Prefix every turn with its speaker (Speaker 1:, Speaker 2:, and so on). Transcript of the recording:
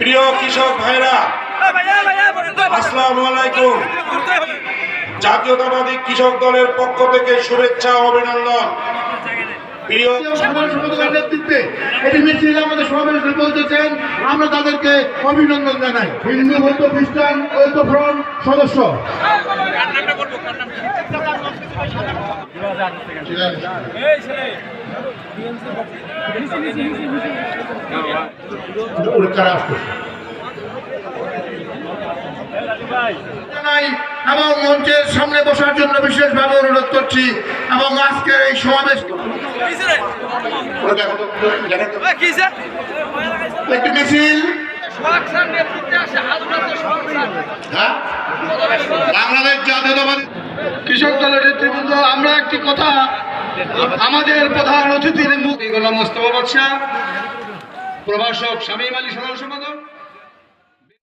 Speaker 1: প্রিয় কৃষক ভাইরা আসসালামু আলাইকুম। জাতীয়তাবাদী কৃষক দলের পক্ষ থেকে শুভেচ্ছা ও অভিনন্দন।
Speaker 2: নেতৃত্বে এটি মিছিল আমাদের সমাবেশে পৌঁছেছেন আমরা তাদেরকে অভিনন্দন জানাই। হিন্দু বৌদ্ধ খ্রিস্টান ঐক্য ফ্রন্ট সদস্য। আসতেছে এবং মঞ্চের সামনে বসার জন্য বিশেষভাবে অনুরোধ করছি এবং আজকের এই সমাবেশ একটি মিছিল। হ্যাঁ? বাংলাদেশ জাতীয়তাবাদী কৃষক দলের নেতৃবৃন্দ আমরা একটি কথা আমাদের প্রধান অতিথির মুখ গোলাম মোস্তফা বাদশাহ প্রভাষক স্বামী আলী সাধারণ সম্পাদক।